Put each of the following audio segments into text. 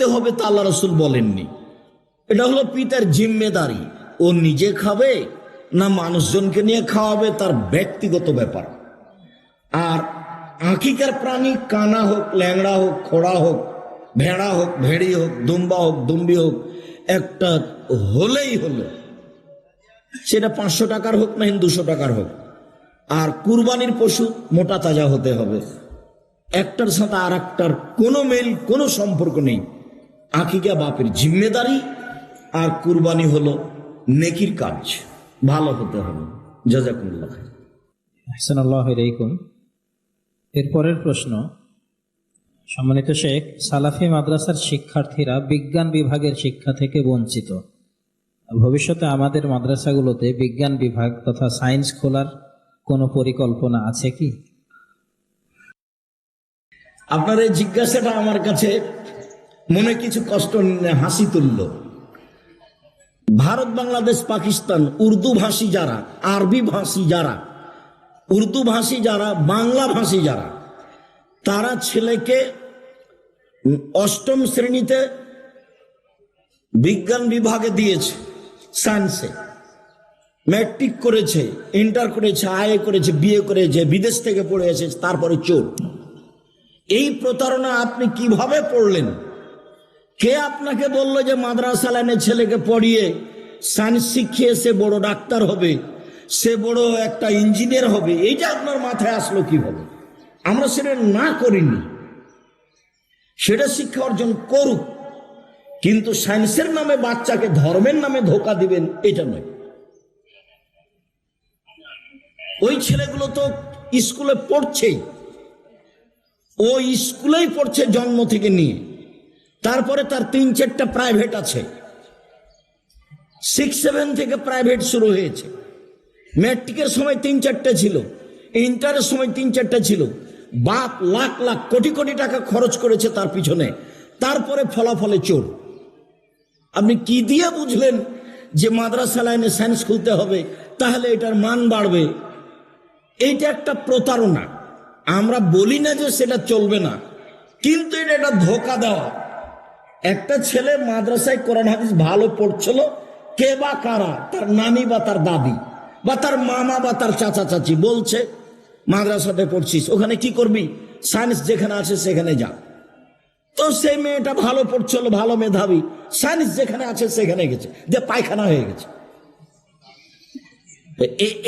করতে হবে তা আল্লাহ রসুল বলেননি। এটা হলো পিতার জিম্মেদারি। ও নিজে খাবে না মানুষজনকে নিয়ে খাওয়াবে তার ব্যক্তিগত ব্যাপার। আর আঁকিকার প্রাণী কানা হোক, ল্যাংড়া হোক, খোড়া হোক, ভেড়া হোক, ভেড়ি হোক, দুম্বা হোক, দুম্বি হোক, একটা হলেই হলো। সেটা পাঁচশো টাকার হোক না দুশো টাকার হোক। আর কুরবানির পশু মোটা তাজা হতে হবে। একটার সাথে আর একটার কোনো মেল, কোনো সম্পর্ক নেই। আকিকা বাপের জিম্মেদারি আর কুরবানি হলো নেকির কাজ। ভালো হতে হবে। জাজাকুল্লাহ। আহসানাল্লাহ আলাইকুম। এরপরের প্রশ্ন সম্মানিত শেখ সালাফি মাদ্রাসার শিক্ষার্থীরা বিজ্ঞান বিভাগের শিক্ষা থেকে বঞ্চিত। ভবিষ্যতে আমাদের মাদ্রাসাগুলোতে বিজ্ঞান বিভাগ তথা সায়েন্স খোলার কোনো পরিকল্পনা আছে কি? আপনার এই জিজ্ঞাসাটা আমার কাছে মনে কিছু কষ্ট নিয়ে হাসি তুলল। ভারত, বাংলাদেশ, পাকিস্তান উর্দু ভাষী যারা আরবি ভাষী যারা উর্দু ভাষী যারা বাংলা ভাষী যারা, তারা ছেলেকে অষ্টম শ্রেণীতে বিজ্ঞান বিভাগে দিয়েছে, সায়েন্সে। ম্যাট্রিক করেছে, ইন্টার করেছে আয়ে করেছে বিয়ে করেছে, বিদেশ থেকে পড়ে এসেছে, তারপরে চোর। এই প্রতারণা আপনি কীভাবে পড়লেন কে আপনাকে বলল যে মাদ্রাসা লাইনে ছেলেকে পড়িয়ে সায়েন্স শিখিয়ে সে বড় ডাক্তার হবে, সে বড় একটা ইঞ্জিনিয়ার হবে? এইটা আপনার মাথায় আসলো কীভাবে? আমরা সেটা না করিনি। সেটা শিক্ষা অর্জন করুক, কিন্তু সায়েন্সের নামে বাচ্চাকে ধর্মের নামে ধোকা দিবেন, এটা নয়। ওই ছেলেগুলো তো স্কুলে পড়ছেই। ও স্কুলেই পড়ছে জন্ম থেকে নিয়ে। তারপরে তার তিন চারটা প্রাইভেট আছে। সিক্স সেভেন থেকে প্রাইভেট শুরু হয়েছে। ম্যাট্রিকের সময় তিন চারটা ছিল ইন্টারের সময় তিন চারটা ছিল। বাপ লাখ লাখ, কোটি কোটি টাকা খরচ করেছে তার পিছনে। তারপরে ফলাফলে চোর। আপনি কি দিয়ে বুঝলেন যে মাদ্রাসা লাইনে সায়েন্স খুলতে হবে? তাহলে এটার মান বাড়বে। এইটা একটা প্রতারণা। আমরা বলি না যে সেটা চলবে না, কিন্তু এটা একটা ধোকা দেওয়া। একটা ছেলে মাদ্রাসায় কোরআন হাদিস ভালো পড়ছিল, কে বা কারা? তার নানি বা তার দাদি, বা তার মামা বা তার চাচা চাচি বলছে, মাদ্রাসাতে পড়ছিস, ওখানে কি করবি? সায়েন্স যেখানে আছে সেখানে যা। তো সেই মেয়েটা ভালো পড়ছিল, ভালো মেধাবী, সায়েন্স যেখানে আছে সেখানে গেছে, যে পায়খানা হয়ে গেছে।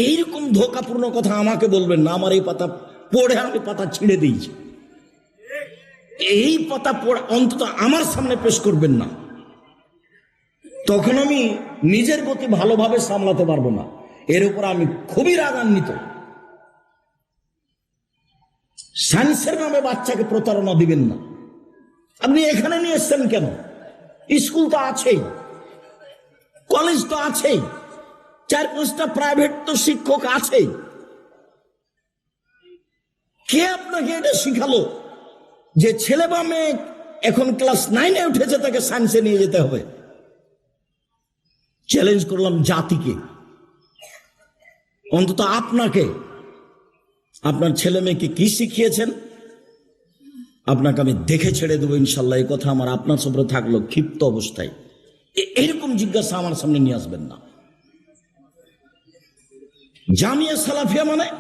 এইরকম ধোকাপূর্ণ কথা আমাকে বলবেন না, আমার এই পাতা, পড়ে আমি পাতা ছিঁড়ে দিয়েছি। এই পাতা পড়া, অন্তত আমার সামনে পেশ করবেন না। তখন আমি নিজের গতি ভালোভাবে সামলাতে পারব না। এর উপর আমি খুবই রাগান্বিত। সায়েন্সের নামে বাচ্চাকে প্রতারণা দিবেন না। আপনি এখানে নিয়ে এসছেন কেন? স্কুল তো আছেই। কলেজ তো আছেই। চার পাঁচটা প্রাইভেট তো শিক্ষক আছেই। কে আপনাকে এটা শিখালো? যে ছেলে বা মেয়ে এখন ক্লাস নাইনে উঠেছে, তাকে সায়েন্সে নিয়ে যেতে হবে। চ্যালেঞ্জ করলাম জাতিকে। অন্তত আপনাকে। আপনার ছেলে মেয়েকে কি শিখিয়েছেন? আপনাকে আমি দেখে ছেড়ে দেবো ইনশাল্লাহ। এই কথা আমার আপনার সামনে থাকল ক্ষিপ্ত অবস্থায়। এরকম জিজ্ঞাসা আমার সামনে নিয়ে আসবেন না। জামিয়া সালাফিয়া মানে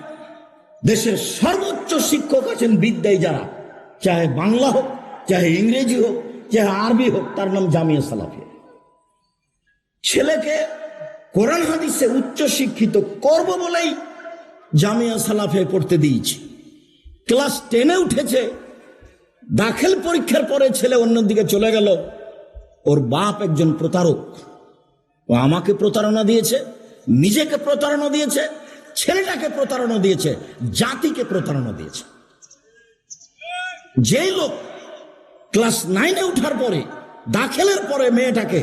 দেশের সর্বোচ্চ শিক্ষক আছেন বিদ্যায় যারা। চাহে বাংলা হোক চাহে ইংরেজি হোক চাহে আরবি হোক তার নাম জামিয়া সালাফিয়া ছেলেকে কোরআন হাদিসে উচ্চ শিক্ষিত করব বলেই জামিয়া সালাফিয়া পড়তে দিয়েছি ক্লাস টেনে উঠেছে দাখিল পরীক্ষার পরে ছেলে অন্যদিকে চলে গেল ওর বাপ একজন প্রতারক ও আমাকে প্রতারণা দিয়েছে নিজেকে প্রতারণা দিয়েছে ছেলেটাকে প্রতারণা দিয়েছে জাতিকে প্রতারণা দিয়েছে যেই লোক ক্লাস নাইনে উঠার পরে, দাখিলের পরে মেয়েটাকে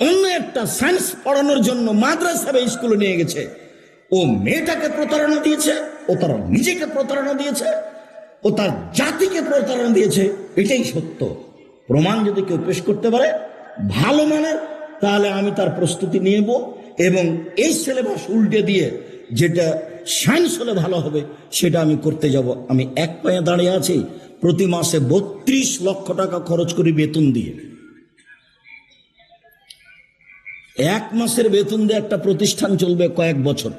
অন্য একটা সায়েন্স পড়ানোর জন্য মাদ্রাসা বা স্কুলে নিয়ে গেছে, ও মেয়েটাকে প্রতারণা দিয়েছে, ও তার নিজেকে প্রতারণা দিয়েছে, ও তার জাতিকে প্রতারণা দিয়েছে, এটাই সত্য। প্রমাণ যদি কেউ পেশ করতে পারে, ভালো মানের, তাহলে আমি তার প্রস্তুতি নিয়েব এবং এই সিলেবাস উল্টে দিয়ে যেটা সায়েন্স হলে ভালো হবে, সেটা আমি করতে যাব। আমি এক পায়ে দাঁড়িয়ে আছি প্রতি মাসে বত্রিশ লক্ষ টাকা খরচ করি বেতন দিয়ে। এক মাসের বেতন দিয়ে একটা প্রতিষ্ঠান চলবে কয়েক বছর।